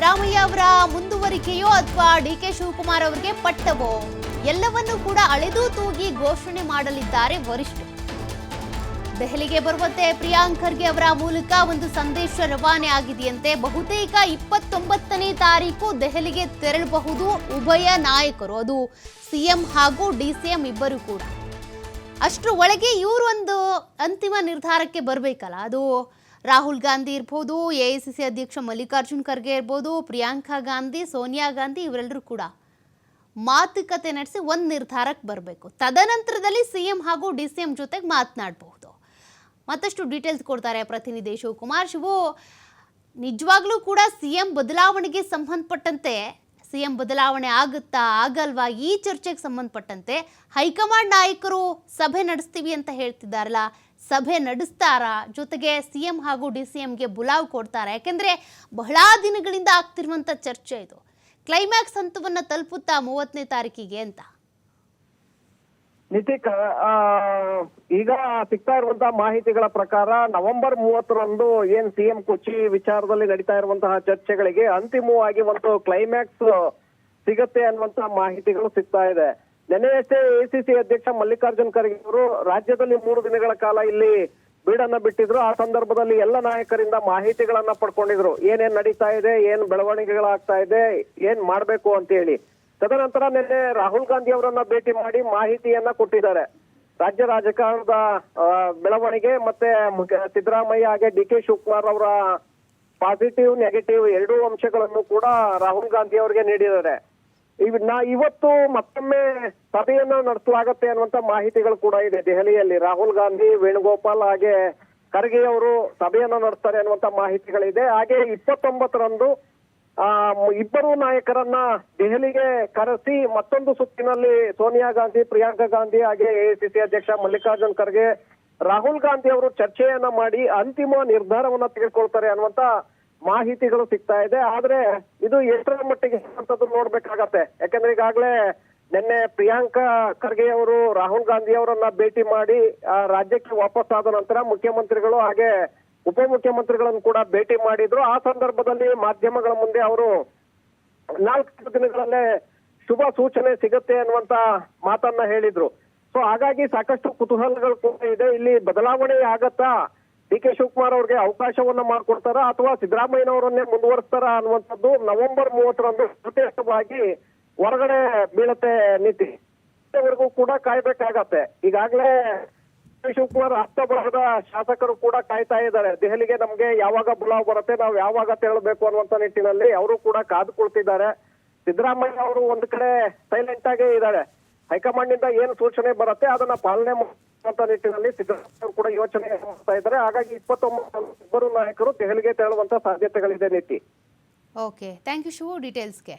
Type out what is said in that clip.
ಸಿದ್ದರಾಮಯ್ಯ ಅವರ ಮುಂದುವರಿಕೆಯೋ ಅಥವಾ D K Shivakumar ಅವರಿಗೆ ಪಟ್ಟವೋ? ಎಲ್ಲವನ್ನೂ ಕೂಡ ಅಳೆದು ತೂಗಿ ಘೋಷಣೆ ಮಾಡಲಿದ್ದಾರೆ ವರಿಷ್ಠ ದೆಹಲಿಗೆ ಬರುವಂತೆ ಪ್ರಿಯಾಂಕ್ ಖರ್ಗೆ ಅವರ ಮೂಲಕ ಒಂದು ಸಂದೇಶ ರವಾನೆ ಆಗಿದೆಯಂತೆ ಬಹುತೇಕ ಇಪ್ಪತ್ತೊಂಬತ್ತನೇ ತಾರೀಕು ದೆಹಲಿಗೆ ತೆರಳಬಹುದು ಉಭಯ ನಾಯಕರು, ಅದು ಸಿಎಂ ಹಾಗೂ ಡಿಸಿಎಂ ಇಬ್ಬರು ಕೂಡ. ಅಷ್ಟರ ಒಳಗೆ ಇವರು ಒಂದು ಅಂತಿಮ ನಿರ್ಧಾರಕ್ಕೆ ಬರಬೇಕಲ್ಲ, ಅದು ರಾಹುಲ್ ಗಾಂಧಿ ಇರ್ಬೋದು, ಎ ಐ ಸಿ ಸಿ ಅಧ್ಯಕ್ಷ ಮಲ್ಲಿಕಾರ್ಜುನ್ ಖರ್ಗೆ ಇರ್ಬೋದು, ಪ್ರಿಯಾಂಕಾ ಗಾಂಧಿ, ಸೋನಿಯಾ ಗಾಂಧಿ ಇವರೆಲ್ಲರೂ ಕೂಡ ಮಾತುಕತೆ ನಡೆಸಿ ಒಂದು ನಿರ್ಧಾರಕ್ಕೆ ಬರಬೇಕು. ತದನಂತರದಲ್ಲಿ ಸಿ ಎಂ ಹಾಗೂ ಡಿ ಸಿ ಎಂ ಜೊತೆಗೆ ಮಾತನಾಡಬಹುದು. ಮತ್ತಷ್ಟು ಡೀಟೇಲ್ಸ್ ಕೊಡ್ತಾರೆ ಪ್ರತಿನಿಧಿ ಶಿವಕುಮಾರ್. ಶಿವು, ನಿಜವಾಗ್ಲೂ ಕೂಡ ಸಿ ಎಂ ಬದಲಾವಣೆಗೆ ಸಂಬಂಧಪಟ್ಟಂತೆ, ಸಿ ಎಂ ಬದಲಾವಣೆ ಆಗುತ್ತಾ ಆಗಲ್ವಾ ಈ ಚರ್ಚೆಗೆ ಸಂಬಂಧಪಟ್ಟಂತೆ ಹೈಕಮಾಂಡ್ ನಾಯಕರು ಸಭೆ ನಡೆಸ್ತೀವಿ ಅಂತ ಹೇಳ್ತಿದ್ದಾರಲ್ಲ ಸಭೆ ನಡೆಸ್ತಾರ? ಜೊತೆಗೆ ಸಿ ಎಂ ಹಾಗೂ ಡಿ ಸಿ ಎಂಗೆ ಬುಲಾವ್ ಕೊಡ್ತಾರಾ? ಯಾಕೆಂದ್ರೆ ಬಹಳ ದಿನಗಳಿಂದ ಆಗ್ತಿರುವಂಥ ಚರ್ಚೆ ಇದು. ಕ್ಲೈಮ್ಯಾಕ್ಸ್ ಹಂತವನ್ನ ತಲುಪುತ್ತಾ ಮೂವತ್ತನೇ ತಾರೀಕಿಗೆ ಅಂತ. ನಿತಿಕ್ ಈಗ ಸಿಗ್ತಾ ಇರುವಂತಹ ಮಾಹಿತಿಗಳ ಪ್ರಕಾರ ನವೆಂಬರ್ ಮೂವತ್ತರಂದು ಏನ್ ಸಿಎಂ ಕೊಚ್ಚಿ ವಿಚಾರದಲ್ಲಿ ನಡೀತಾ ಇರುವಂತಹ ಚರ್ಚೆಗಳಿಗೆ ಅಂತಿಮವಾಗಿ ಒಂದು ಕ್ಲೈಮ್ಯಾಕ್ಸ್ ಸಿಗತ್ತೆ ಅನ್ನುವಂತಹ ಮಾಹಿತಿಗಳು ಸಿಗ್ತಾ ಇದೆ. ನಿನ್ನೆಯಷ್ಟೇ ಎಸಿಸಿ ಅಧ್ಯಕ್ಷ ಮಲ್ಲಿಕಾರ್ಜುನ್ ಖರ್ಗೆ ಅವರು ರಾಜ್ಯದಲ್ಲಿ ಮೂರು ದಿನಗಳ ಕಾಲ ಇಲ್ಲಿ ಬೀಡನ್ನ ಬಿಟ್ಟಿದ್ರು. ಆ ಸಂದರ್ಭದಲ್ಲಿ ಎಲ್ಲ ನಾಯಕರಿಂದ ಮಾಹಿತಿಗಳನ್ನ ಪಡ್ಕೊಂಡಿದ್ರು. ಏನೇನ್ ನಡೀತಾ ಇದೆ, ಏನ್ ಬೆಳವಣಿಗೆಗಳಾಗ್ತಾ ಇದೆ, ಏನ್ ಮಾಡ್ಬೇಕು ಅಂತ ಹೇಳಿ. ತದನಂತರ ನಿನ್ನೆ ರಾಹುಲ್ ಗಾಂಧಿ ಅವರನ್ನ ಭೇಟಿ ಮಾಡಿ ಮಾಹಿತಿಯನ್ನ ಕೊಟ್ಟಿದ್ದಾರೆ. ರಾಜ್ಯ ರಾಜಕಾರಣದ ಬೆಳವಣಿಗೆ ಮತ್ತೆ ಸಿದ್ದರಾಮಯ್ಯ ಹಾಗೆ ಡಿ ಕೆ ಶಿವಕುಮಾರ್ ಅವರ ಪಾಸಿಟಿವ್ ನೆಗೆಟಿವ್ ಎರಡೂ ಅಂಶಗಳನ್ನು ಕೂಡ ರಾಹುಲ್ ಗಾಂಧಿ ಅವರಿಗೆ ನೀಡಿದ್ದಾರೆ. ನಾ ಇವತ್ತು ಮತ್ತೊಮ್ಮೆ ಸಭೆಯನ್ನ ನಡೆಸಲಾಗತ್ತೆ ಅನ್ನುವಂತ ಮಾಹಿತಿಗಳು ಕೂಡ ಇದೆ ದೆಹಲಿಯಲ್ಲಿ. ರಾಹುಲ್ ಗಾಂಧಿ, ವೇಣುಗೋಪಾಲ್ ಹಾಗೆ ಖರ್ಗೆ ಅವರು ಸಭೆಯನ್ನ ನಡೆಸ್ತಾರೆ ಅನ್ನುವಂತ ಮಾಹಿತಿಗಳಿದೆ. ಹಾಗೆ ಇಪ್ಪತ್ತೊಂಬತ್ತರಂದು, ಆ, ಇಬ್ಬರು ನಾಯಕರನ್ನ ದೆಹಲಿಗೆ ಕರೆಸಿ ಮತ್ತೊಂದು ಸುತ್ತಿನಲ್ಲಿ ಸೋನಿಯಾ ಗಾಂಧಿ, ಪ್ರಿಯಾಂಕಾ ಗಾಂಧಿ ಹಾಗೆ ಎಐಸಿಸಿ ಅಧ್ಯಕ್ಷ ಮಲ್ಲಿಕಾರ್ಜುನ್ ಖರ್ಗೆ, ರಾಹುಲ್ ಗಾಂಧಿ ಅವರು ಚರ್ಚೆಯನ್ನ ಮಾಡಿ ಅಂತಿಮ ನಿರ್ಧಾರವನ್ನ ತೆಗೆದುಕೊಳ್ತಾರೆ ಅನ್ನುವಂತ ಮಾಹಿತಿಗಳು ಸಿಗ್ತಾ ಇದೆ. ಆದ್ರೆ ಇದು ಎಷ್ಟರ ಮಟ್ಟಿಗೆ ಅಂತದ್ದು ನೋಡ್ಬೇಕಾಗತ್ತೆ. ಯಾಕಂದ್ರೆ ಈಗಾಗಲೇ ನಿನ್ನೆ ಪ್ರಿಯಾಂಕಾ ಖರ್ಗೆ ಅವರು ರಾಹುಲ್ ಗಾಂಧಿ ಅವರನ್ನ ಭೇಟಿ ಮಾಡಿ ಆ, ರಾಜ್ಯಕ್ಕೆ ವಾಪಸ್ ಆದ ನಂತರ ಮುಖ್ಯಮಂತ್ರಿಗಳು ಹಾಗೆ ಉಪಮುಖ್ಯಮಂತ್ರಿಗಳನ್ನು ಕೂಡ ಭೇಟಿ ಮಾಡಿದ್ರು. ಆ ಸಂದರ್ಭದಲ್ಲಿ ಮಾಧ್ಯಮಗಳ ಮುಂದೆ ಅವರು ನಾಲ್ಕು ದಿನಗಳಲ್ಲೇ ಶುಭ ಸೂಚನೆ ಸಿಗುತ್ತೆ ಅನ್ನುವಂತ ಮಾತನ್ನ ಹೇಳಿದ್ರು. ಸೊ ಹಾಗಾಗಿ ಸಾಕಷ್ಟು ಕುತೂಹಲಗಳು ಕೂಡ ಇದೆ. ಇಲ್ಲಿ ಬದಲಾವಣೆ ಆಗತ್ತಾ? ಡಿ ಕೆ ಶಿವಕುಮಾರ್ ಅವ್ರಿಗೆ ಅವಕಾಶವನ್ನ ಮಾಡಿಕೊಡ್ತಾರ ಅಥವಾ ಸಿದ್ದರಾಮಯ್ಯನವರನ್ನೇ ಮುಂದುವರಿಸ್ತಾರ ಅನ್ನುವಂಥದ್ದು ನವೆಂಬರ್ ಮೂವತ್ತರಂದು ಪ್ರತ್ಯೇಕವಾಗಿ ಹೊರಗಡೆ ಬೀಳತ್ತೆ ನೀತಿ. ವರೆಗೂ ಕೂಡ ಕಾಯ್ಬೇಕಾಗತ್ತೆ. ಈಗಾಗಲೇ ಶಿವಕುಮಾರ್ ಹತ್ತ ಬರಹದ ಶಾಸಕರು ಕೂಡ ಕಾಯ್ತಾ ಇದ್ದಾರೆ. ದೆಹಲಿಗೆ ನಮ್ಗೆ ಯಾವಾಗ ಬುಲಾವ್ ಬರುತ್ತೆ, ನಾವು ಯಾವಾಗ ತೆರಳಬೇಕು ಅನ್ನುವಂತ ನಿಟ್ಟಿನಲ್ಲಿ ಅವರು ಕೂಡ ಕಾದುಕೊಳ್ತಿದ್ದಾರೆ ಸಿದ್ದರಾಮಯ್ಯ ಅವರು ಒಂದ್ ಕಡೆ ಸೈಲೆಂಟ್ ಆಗೇ ಇದ್ದಾರೆ. ಹೈಕಮಾಂಡ್ನಿಂದ ಏನು ಸೂಚನೆ ಬರುತ್ತೆ ಅದನ್ನ ಪಾಲನೆ ನಿಟ್ಟಿನಲ್ಲಿ ಸಿದ್ದರಾಮಯ್ಯ ಕೂಡ ಯೋಚನೆ ಮಾಡ್ತಾ ಇದ್ದಾರೆ. ಹಾಗಾಗಿ ಇಪ್ಪತ್ತೊಂಬತ್ತು ಇಬ್ಬರು ನಾಯಕರು ದೆಹಲಿಗೆ ತೆರಳುವಂತ ಸಾಧ್ಯತೆಗಳಿದೆ ನೀತಿ ಓಕೆ ಥ್ಯಾಂಕ್ ಯು ಶಿವು ಡೀಟೇಲ್ಸ್ಗೆ